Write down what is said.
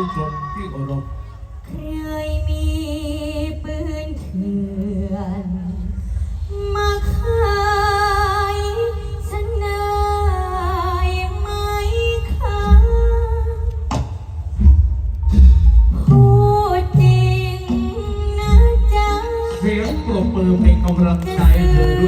ู้ชมที่เคารพใครมีปืนเถื่อน มาขายฉันได้ไหมคะพูดจริงนะจ๊ะ เสียงปรบมือเป็นกำลังใจเธอ